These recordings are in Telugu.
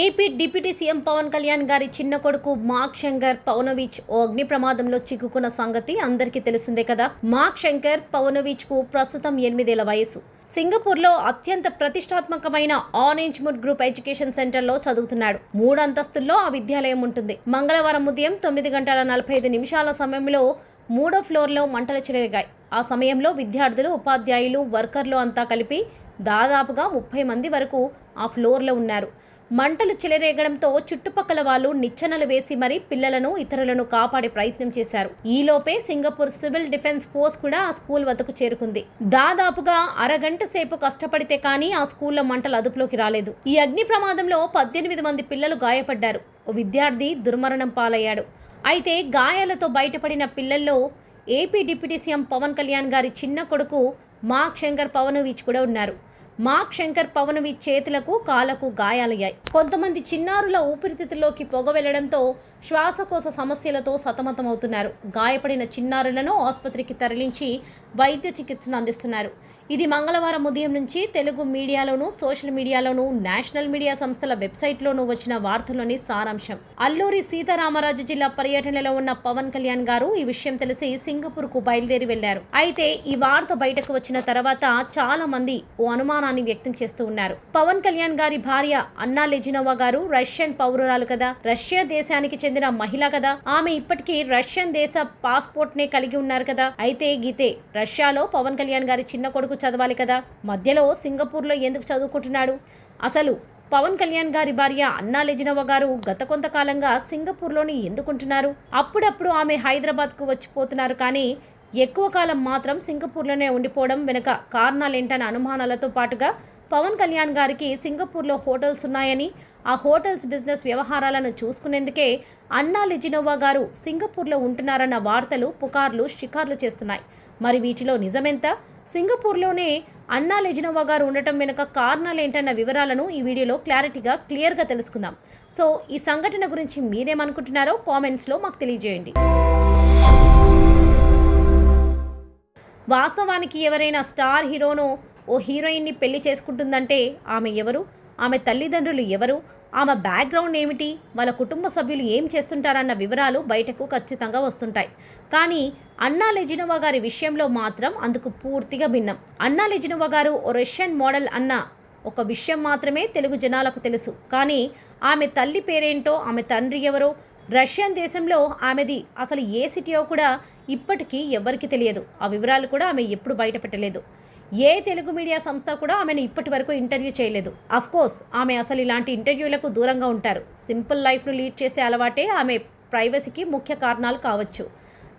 AP deputy CM Pawan Kalyan గారి చిన్న కొడుకు మాక్ శంకర్ పవనవీచ్ ఓ అగ్ని ప్రమాదంలో చిక్కుకున్న సంగతి అందరికీ తెలిసిందే కదా. మాక్ శంకర్ పవనవీచ్కు ప్రస్తుతం ఎనిమిదేళ్ళ వయసు సింగపూర్లో అత్యంత ప్రతిష్టాత్మకమైన ఆరెంజ్ గ్రూప్ ఎడ్యుకేషన్ సెంటర్లో చదువుతున్నాడు. మూడు అంతస్తుల్లో ఆ విద్యాలయం ఉంటుంది. మంగళవారం ఉదయం తొమ్మిది గంటల నలభై ఐదు నిమిషాల సమయంలో మూడో ఫ్లోర్లో మంటలు చెలరేగాయి. ఆ సమయంలో విద్యార్థులు ఉపాధ్యాయులు వర్కర్లు అంతా కలిపి దాదాపుగా ముప్పై మంది వరకు ఆ ఫ్లోర్లో ఉన్నారు. మంటలు చెలరేగడంతో చుట్టుపక్కల వాళ్ళు నిచ్చెనలు వేసి మరీ పిల్లలను ఇతరులను కాపాడే ప్రయత్నం చేశారు. ఈలోపే సింగపూర్ సివిల్ డిఫెన్స్ ఫోర్స్ కూడా ఆ స్కూల్ వద్దకు చేరుకుంది. దాదాపుగా అరగంట సేపు కష్టపడితే కానీ ఆ స్కూల్లో మంటలు అదుపులోకి రాలేదు. ఈ అగ్ని ప్రమాదంలో పద్దెనిమిది మంది పిల్లలు గాయపడ్డారు. ఓ విద్యార్థి దుర్మరణం పాలయ్యాడు. అయితే గాయాలతో బయటపడిన పిల్లల్లో AP deputy CM Pawan Kalyan గారి చిన్న కొడుకు మాక్ శంకర్ పవనోవిచ్ కూడా ఉన్నారు. మాక్ శంకర్ పవనవి చేతులకు కాళ్ళకు గాయాలయ్యాయి. కొంతమంది చిన్నారుల ఊపిరితిత్తుల్లోకి పొగ వెళ్ళడంతో శ్వాసకోశ సమస్యలతో సతమతమవుతున్నారు. గాయపడిన చిన్నారులను ఆసుపత్రికి తరలించి వైద్య చికిత్సను అందిస్తున్నారు. ఇది మంగళవారం ఉదయం నుంచి తెలుగు మీడియాలోనూ సోషల్ మీడియాలోనూ నేషనల్ మీడియా సంస్థల వెబ్సైట్లోనూ వచ్చిన వార్తలోని సారాంశం. అల్లూరి సీతారామరాజు జిల్లా పర్యటనలో ఉన్న పవన్ కళ్యాణ్ గారు ఈ విషయం తెలిసి సింగపూర్కు బయలుదేరి వెళ్ళారు అయితే ఈ వార్త బయటకు వచ్చిన తర్వాత చాలా మంది ఓ అనుమానాన్ని వ్యక్తం చేస్తూ ఉన్నారు. పవన్ కళ్యాణ్ గారి భార్య అన్నా లెజినోవా గారు రష్యన్ పౌరురాలు కదా రష్యా దేశానికి చెందిన మహిళ కదా ఆమె ఇప్పటికీ రష్యన్ దేశ పాస్పోర్ట్ నే కలిగి ఉన్నారు కదా. అయితే గీతే రష్యాలో పవన్ కళ్యాణ్ గారి చిన్న కొడుకు చదవాలి కదా? మధ్యలో సింగపూర్లో ఎందుకు చదువుకుంటున్నాడు? అసలు పవన్ కళ్యాణ్ గారి భార్య అన్నా లెజినవ గారు గత కొంతకాలంగా సింగపూర్లోని ఎందుకుంటున్నారు? అప్పుడప్పుడు ఆమె హైదరాబాద్కు వచ్చిపోతున్నారు కానీ ఎక్కువ కాలం మాత్రం సింగపూర్లోనే ఉండిపోవడం వెనుక కారణాలేంటనే అనుమానాలతో పాటుగా పవన్ కళ్యాణ్ గారికి సింగపూర్లో హోటల్స్ ఉన్నాయని ఆ హోటల్స్ బిజినెస్ వ్యవహారాలను చూసుకునేందుకే అన్నా లిజినోవా గారు సింగపూర్లో ఉంటున్నారన్న వార్తలు పుకార్లు షికార్లు చేస్తున్నాయి. మరి వీటిలో నిజమెంత? సింగపూర్లోనే అన్నా లెజినోవా గారు ఉండటం వెనుక కారణాలు ఏంటన్న వివరాలను ఈ వీడియోలో క్లారిటీగా క్లియర్గా తెలుసుకుందాం. సో ఈ సంఘటన గురించి మీరేమనుకుంటున్నారో కామెంట్స్లో మాకు తెలియజేయండి. వాస్తవానికి ఎవరైనా స్టార్ హీరోను ఓ హీరోయిన్ని పెళ్ళి చేసుకుంటుందంటే ఆమె ఎవరు? ఆమె తల్లిదండ్రులు ఎవరు? ఆమె బ్యాక్గ్రౌండ్ ఏమిటి? వాళ్ళ కుటుంబ సభ్యులు ఏం చేస్తుంటారన్న వివరాలు బయటకు ఖచ్చితంగా వస్తుంటాయి. కానీ అన్నా లెజినోవా గారి విషయంలో మాత్రం అందుకు పూర్తిగా భిన్నం. అన్నా లెజినోవా గారు ఓ రష్యన్ మోడల్ అన్న ఒక విషయం మాత్రమే తెలుగు జనాలకు తెలుసు. కానీ ఆమె తల్లి పేరేంటో ఆమె తండ్రి ఎవరో రష్యన్ దేశంలో ఆమెది అసలు ఏ సిటీయో కూడా ఇప్పటికీ ఎవరికి తెలియదు. ఆ వివరాలు కూడా ఆమె ఎప్పుడు బయటపెట్టలేదు. ఏ తెలుగు మీడియా సంస్థ కూడా ఆమెను ఇప్పటి వరకు ఇంటర్వ్యూ చేయలేదు. కోర్స్ ఆమె అసలు ఇలాంటి ఇంటర్వ్యూలకు దూరంగా ఉంటారు. సింపుల్ లైఫ్ను లీడ్ చేసే అలవాటే ఆమె ప్రైవసీకి ముఖ్య కారణాలు కావచ్చు.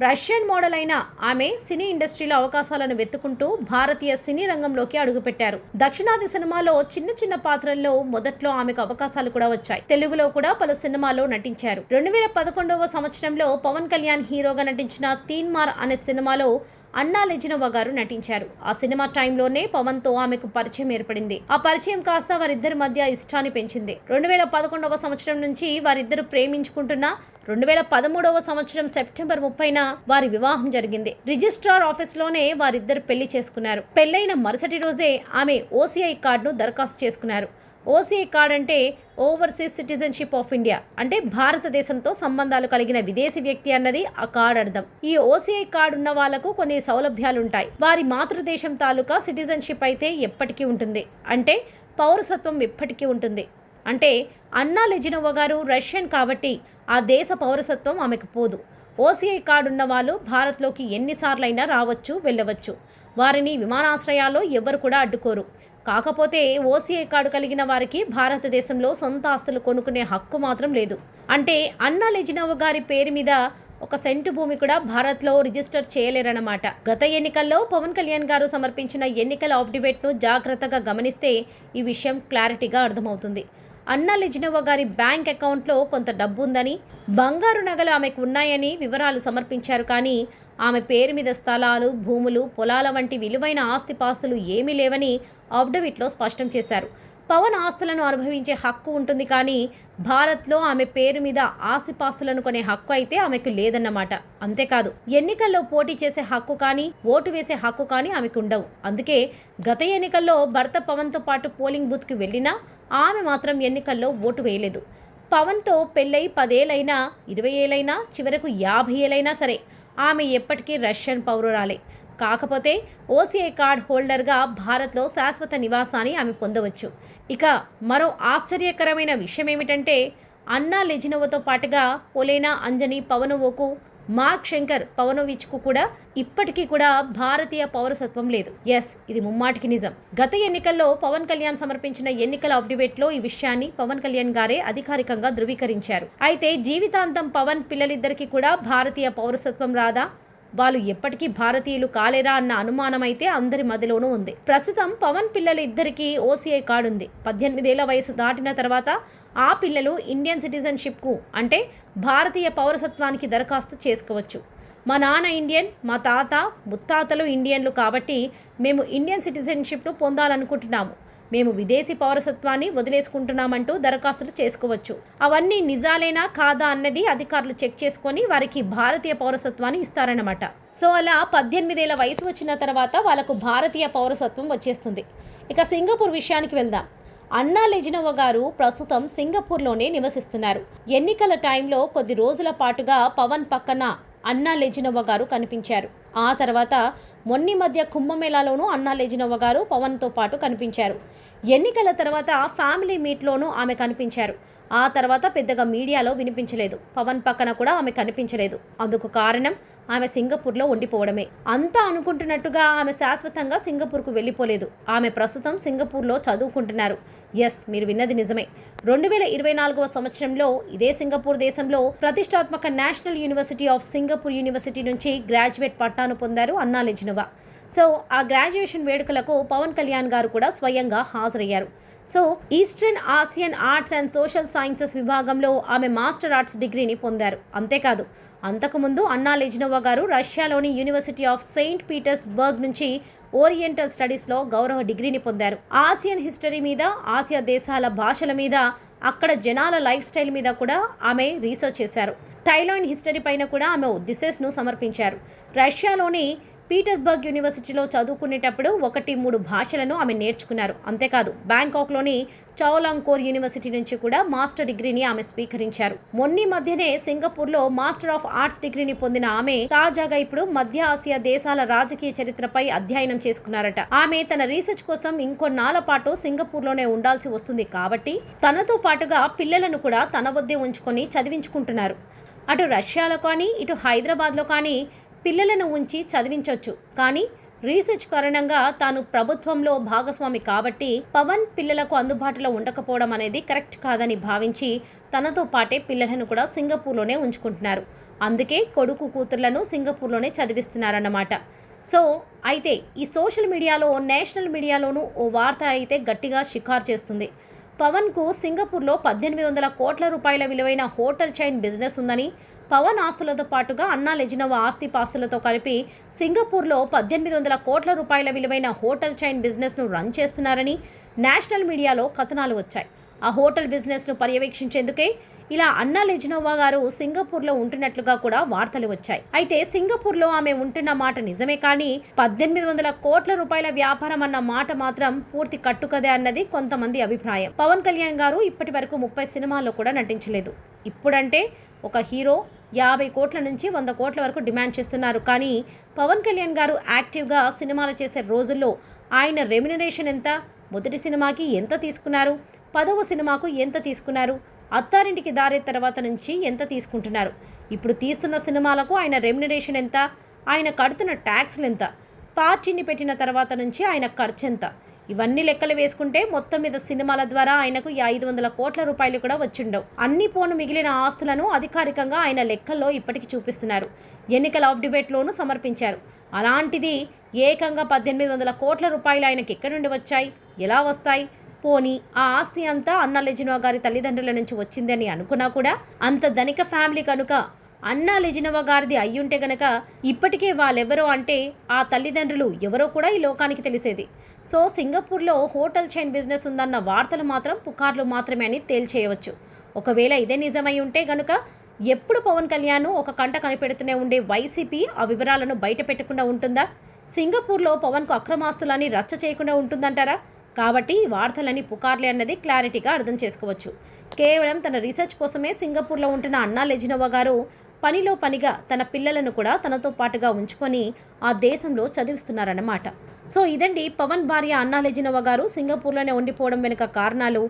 రష్యన్ మోడల్ అయిన ఆమె సినీ ఇండస్ట్రీలో అవకాశాలను వెతుకుంటూ భారతీయ సినీ రంగంలోకి అడుగుపెట్టారు. దక్షిణాది సినిమాలో చిన్న చిన్న పాత్రల్లో మొదట్లో ఆమెకు అవకాశాలు కూడా వచ్చాయి. తెలుగులో కూడా పలు సినిమాల్లో నటించారు. రెండు వేల పదకొండవ సంవత్సరంలో పవన్ కళ్యాణ్ హీరోగా నటించిన తీన్మార్ అనే సినిమాలో అన్నా లెజినోవా గారు నటించారు. ఆ సినిమా టైంలోనే పవన్తో ఆమెకు పరిచయం ఏర్పడింది. ఆ పరిచయం కాస్త వారిద్దరి మధ్య ఇష్టాన్ని పెంచింది. రెండు వేల పదకొండవ సంవత్సరం నుంచి వారిద్దరు ప్రేమించుకుంటున్న రెండు వేల పదమూడవ సంవత్సరం సెప్టెంబర్ ముప్పైన వారి వివాహం జరిగింది. రిజిస్ట్రార్ ఆఫీస్లోనే వారిద్దరు పెళ్ళి చేసుకున్నారు. పెళ్ళైన మరుసటి రోజే ఆమె ఓసీఐ కార్డును దరఖాస్తు చేసుకున్నారు. ఓసీఐ కార్డ్ అంటే ఓవర్సీస్ సిటిజన్షిప్ ఆఫ్ ఇండియా. అంటే భారతదేశంతో సంబంధాలు కలిగిన విదేశీ వ్యక్తి అన్నది ఆ కార్డ్ అర్థం. ఈ ఓసీఐ కార్డు ఉన్న వాళ్ళకు కొన్ని సౌలభ్యాలు ఉంటాయి వారి మాతృదేశం తాలూకా సిటిజన్షిప్ అయితే ఎప్పటికీ ఉంటుంది. అంటే పౌరసత్వం ఎప్పటికీ ఉంటుంది. అంటే అన్నా లెజినోవా గారు రష్యన్ కాబట్టి ఆ దేశ పౌరసత్వం ఆమెకు పోదు. ఓసీఐ కార్డు ఉన్న వాళ్ళు భారత్లోకి ఎన్నిసార్లైనా రావచ్చు వెళ్ళవచ్చు. వారిని విమానాశ్రయాల్లో ఎవ్వరు కూడా అడ్డుకోరు. కాకపోతే ఓసీఐ కార్డు కలిగిన వారికి భారతదేశంలో సొంత ఆస్తులు కొనుక్కునే హక్కు మాత్రం లేదు. అంటే అన్నా లెజినోవా గారి పేరు మీద ఒక సెంటు భూమి కూడా భారత్లో రిజిస్టర్ చేయలేరన్నమాట. గత ఎన్నికల్లో పవన్ కళ్యాణ్ గారు సమర్పించిన ఎన్నికల ఆఫ్డివేట్ను జాగ్రత్తగా గమనిస్తే ఈ విషయం క్లారిటీగా అర్థమవుతుంది. అన్నా లెజినోవా గారి బ్యాంక్ అకౌంట్లో కొంత డబ్బు ఉందని బంగారు నగలు ఆమెకు ఉన్నాయని వివరాలు సమర్పించారు కానీ ఆమె పేరు మీద స్థలాలు భూములు పొలాల వంటి విలువైన ఆస్తిపాస్తులు ఏమీ లేవని ఆఫ్డవిట్లో స్పష్టం చేశారు. పవన్ ఆస్తులను అనుభవించే హక్కు ఉంటుంది కానీ భారత్లో ఆమె పేరు మీద ఆస్తిపాస్తులను కొనే హక్కు అయితే ఆమెకు లేదన్నమాట. అంతేకాదు ఎన్నికల్లో పోటీ చేసే హక్కు కానీ ఓటు వేసే హక్కు కానీ ఆమెకు ఉండవు. అందుకే గత ఎన్నికల్లో భర్త పవన్తో పాటు పోలింగ్ బూత్కి వెళ్ళినా ఆమె మాత్రం ఎన్నికల్లో ఓటు వేయలేదు. పవన్తో పెళ్ళై పదేళ్ళైనా ఇరవై ఏళ్ళైనా చివరకు యాభై ఏళ్ళైనా సరే ఆమె ఎప్పటికీ రష్యన్ పౌరురాలే. కాకపోతే ఓసీఐ కార్డ్ హోల్డర్గా భారత్లో శాశ్వత నివాసాన్ని ఆమె పొందవచ్చు. ఇక మరో ఆశ్చర్యకరమైన విషయం ఏమిటంటే అన్నా లెజినోవతో పాటుగా పొలేనా అంజని పవనోవోకు మార్క్ శంకర్ పవనోవిచ్కు కూడా ఇప్పటికీ కూడా భారతీయ పౌరసత్వం లేదు. ఎస్ ఇది ముమ్మాటికి నిజం. గత ఎన్నికల్లో పవన్ కళ్యాణ్ సమర్పించిన ఎన్నికల అప్డేట్లో ఈ విషయాన్ని పవన్ కళ్యాణ్ గారే అధికారికంగా ధృవీకరించారు. అయితే జీవితాంతం పవన్ పిల్లలిద్దరికీ కూడా భారతీయ పౌరసత్వం రాదా? వాళ్ళు ఎప్పటికీ భారతీయులు కాలేరా అన్న అనుమానం అయితే అందరి మదిలోనూ ఉంది. ప్రస్తుతం పవన్ పిల్లలు ఇద్దరికీ ఓసీఐ కార్డు ఉంది పద్దెనిమిదేళ్ళ వయసు దాటిన తర్వాత ఆ పిల్లలు ఇండియన్ సిటిజన్షిప్కు అంటే భారతీయ పౌరసత్వానికి దరఖాస్తు చేసుకోవచ్చు. మా నాన్న ఇండియన్ మా తాత ముత్తాతలు ఇండియన్లు కాబట్టి మేము ఇండియన్ సిటిజన్షిప్ను పొందాలనుకుంటున్నాము. మేము విదేశీ పౌరసత్వాన్ని వదిలేసుకుంటున్నామంటూ దరఖాస్తులు చేసుకోవచ్చు. అవన్నీ నిజాలేనా కాదా అన్నది అధికారులు చెక్ చేసుకొని వారికి భారతీయ పౌరసత్వాన్ని ఇస్తారన్నమాట. సో అలా పద్దెనిమిదేళ్ళ వయసు వచ్చిన తర్వాత వాళ్ళకు భారతీయ పౌరసత్వం వచ్చేస్తుంది. ఇక సింగపూర్ విషయానికి వెళ్దాం. అన్నా లెజినోవ గారు ప్రస్తుతం సింగపూర్లోనే నివసిస్తున్నారు. ఎన్నికల టైంలో కొద్ది రోజుల పాటుగా పవన్ పక్కన అన్నా లెజినోవ గారు కనిపించారు. ఆ తర్వాత మొన్ని మధ్య కుంభమేళాలోనూ అన్నా లెజినోవ గారు పవన్తో పాటు కనిపించారు. ఎన్నికల తర్వాత ఫ్యామిలీ మీట్లోనూ ఆమె కనిపించారు. ఆ తర్వాత పెద్దగా మీడియాలో వినిపించలేదు. పవన్ పక్కన కూడా ఆమె కనిపించలేదు. అందుకు కారణం ఆమె సింగపూర్లో ఉండిపోవడమే. అంతా అనుకుంటున్నట్టుగా ఆమె శాశ్వతంగా సింగపూర్కు వెళ్ళిపోలేదు. ఆమె ప్రస్తుతం సింగపూర్లో చదువుకుంటున్నారు. ఎస్ మీరు విన్నది నిజమే. రెండు వేల ఇరవై నాలుగవ సంవత్సరంలో ఇదే సింగపూర్ దేశంలో ప్రతిష్టాత్మక National University of Singapore university నుంచి గ్రాడ్యుయేట్ పట్టాను పొందారు అన్నా లెజినోవా సో ఆ గ్రాడ్యుయేషన్ వేడుకలకు పవన్ కళ్యాణ్ గారు కూడా స్వయంగా హాజరయ్యారు. So Eastern Asian arts and social sciences విభాగంలో ఆమె మాస్టర్ ఆర్ట్స్ డిగ్రీని పొందారు. అంతేకాదు అంతకుముందు అన్నా లెజినోవా గారు రష్యాలోని university of Saint Petersburg నుంచి ఓరియంటల్ స్టడీస్లో గౌరవ డిగ్రీని పొందారు. ఆసియన్ హిస్టరీ మీద ఆసియా దేశాల భాషల మీద అక్కడ జనాల లైఫ్ స్టైల్ మీద కూడా ఆమె రీసెర్చ్ చేశారు. థైలాండ్ హిస్టరీ పైన కూడా ఆమె దిసెస్ను సమర్పించారు. రష్యాలోని పీటర్బర్గ్ యూనివర్సిటీలో చదువుకునేటప్పుడు ఒకటి మూడు భాషలను ఆమె నేర్చుకున్నారు. అంతేకాదు బ్యాంకాక్లోని చౌలాంకోర్ యూనివర్సిటీ నుంచి కూడా మాస్టర్ డిగ్రీని ఆమె స్వీకరించారు. మొన్ని మధ్యనే సింగపూర్లో మాస్టర్ ఆఫ్ ఆర్ట్స్ డిగ్రీని పొందిన ఆమె తాజాగా ఇప్పుడు మధ్య ఆసియా దేశాల రాజకీయ చరిత్రపై అధ్యయనం చేసుకున్నారట. ఆమె తన రీసెర్చ్ కోసం ఇంకొన్నాళ్ళ పాటు సింగపూర్లోనే ఉండాల్సి వస్తుంది కాబట్టి తనతో పాటుగా పిల్లలను కూడా తన వద్దే ఉంచుకొని చదివించుకుంటున్నారు. అటు రష్యాలో కానీ ఇటు హైదరాబాద్లో కానీ పిల్లలను ఉంచి చదివించవచ్చు కానీ రీసెర్చ్ కారణంగా తాను ప్రభుత్వంలో భాగస్వామి కాబట్టి పవన్ పిల్లలకు అందుబాటులో ఉండకపోవడం అనేది కరెక్ట్ కాదని భావించి తనతో పాటే పిల్లలను కూడా సింగపూర్లోనే ఉంచుకుంటున్నారు. అందుకే కొడుకు కూతుర్లను సింగపూర్లోనే చదివిస్తున్నారన్నమాట. సో అయితే ఈ సోషల్ మీడియాలో నేషనల్ మీడియాలోనూ ఓ వార్త అయితే గట్టిగా షికారు చేస్తుంది. పవన్కు సింగపూర్లో పద్దెనిమిది వందల కోట్ల రూపాయల విలువైన హోటల్ చైన్ బిజినెస్ ఉందని పవన్ ఆస్తులతో పాటుగా అన్నా లెజినవ ఆస్తి పాస్తులతో కలిపి సింగపూర్లో పద్దెనిమిది వందల కోట్ల రూపాయల విలువైన హోటల్ చైన్ బిజినెస్ను రన్ చేస్తున్నారని నేషనల్ మీడియాలో కథనాలు వచ్చాయి. ఆ హోటల్ బిజినెస్ను పర్యవేక్షించేందుకే ఇలా అన్నా లెజినోవా గారు సింగపూర్లో ఉంటున్నట్లుగా కూడా వార్తలు వచ్చాయి. అయితే సింగపూర్లో ఆమె ఉంటున్న మాట నిజమే కానీ పద్దెనిమిది వందల కోట్ల రూపాయల వ్యాపారం అన్న మాట మాత్రం పూర్తి కట్టుకదే అన్నది కొంతమంది అభిప్రాయం. పవన్ కళ్యాణ్ గారు ఇప్పటి వరకు ముప్పై సినిమాల్లో కూడా నటించలేదు. ఇప్పుడంటే ఒక హీరో యాభై కోట్ల నుంచి వంద కోట్ల వరకు డిమాండ్ చేస్తున్నారు. కానీ పవన్ కళ్యాణ్ గారు యాక్టివ్గా సినిమాలు చేసే రోజుల్లో ఆయన రెమ్యునరేషన్ ఎంత? మొదటి సినిమాకి ఎంత తీసుకున్నారు? పదవ సినిమాకు ఎంత తీసుకున్నారు? అత్తారింటికి దారే తర్వాత నుంచి ఎంత తీసుకుంటున్నారు? ఇప్పుడు తీస్తున్న సినిమాలకు ఆయన రెమ్యునరేషన్ ఎంత? ఆయన కడుతున్న ట్యాక్స్లు ఎంత? పార్టీని పెట్టిన తర్వాత నుంచి ఆయన ఖర్చు ఎంత ఇవన్నీ లెక్కలు వేసుకుంటే మొత్తం మీద సినిమాల ద్వారా ఆయనకు ఈ ఐదు వందల కోట్ల రూపాయలు కూడా వచ్చిండవు. అన్ని పోను మిగిలిన ఆస్తులను అధికారికంగా ఆయన లెక్కల్లో ఇప్పటికి చూపిస్తున్నారు. ఎన్నికల ఆఫ్ డిబేట్లోనూ సమర్పించారు. అలాంటిది ఏకంగా పద్దెనిమిది వందల కోట్ల రూపాయలు ఆయనకి ఎక్కడి నుండి వచ్చాయి? ఎలా వస్తాయి? పోని ఆ ఆస్తి అంతా అన్న లెజినో గారి తల్లిదండ్రుల నుంచి వచ్చిందని అనుకున్నా కూడా అంత ధనిక ఫ్యామిలీ కనుక అన్నా లెజినవ గారిది అయ్యుంటే గనక ఇప్పటికే వాళ్ళెవరో అంటే ఆ తల్లిదండ్రులు ఎవరో కూడా ఈ లోకానికి తెలిసేది. సో సింగపూర్లో హోటల్ చైన్ బిజినెస్ ఉందన్న వార్తలు మాత్రం పుకార్లు మాత్రమే అని తేల్చేయవచ్చు. ఒకవేళ ఇదే నిజమై ఉంటే గనుక ఎప్పుడు పవన్ కళ్యాణ్ ఒక కంట కనిపెడుతూనే ఉండే వైసీపీ ఆ వివరాలను బయట పెట్టకుండా ఉంటుందా? సింగపూర్లో పవన్కు అక్రమాస్తులని రచ్చ చేయకుండా ఉంటుందంటారా? కాబట్టి వార్తలని పుకార్లే అన్నది క్లారిటీగా అర్థం చేసుకోవచ్చు. కేవలం తన రీసెర్చ్ కోసమే సింగపూర్లో ఉంటున్న అన్నా లెజినోవా గారు పనిలో పనిగా తన పిల్లలను కూడా తనతో పాటుగా ఉంచుకొని ఆ దేశంలో చదివిస్తున్నారన్నమాట. సో ఇదండి పవన్ భార్య అన్నా లెజినోవా గారు సింగపూర్లోనే ఉండిపోవడం వెనుక కారణాలు.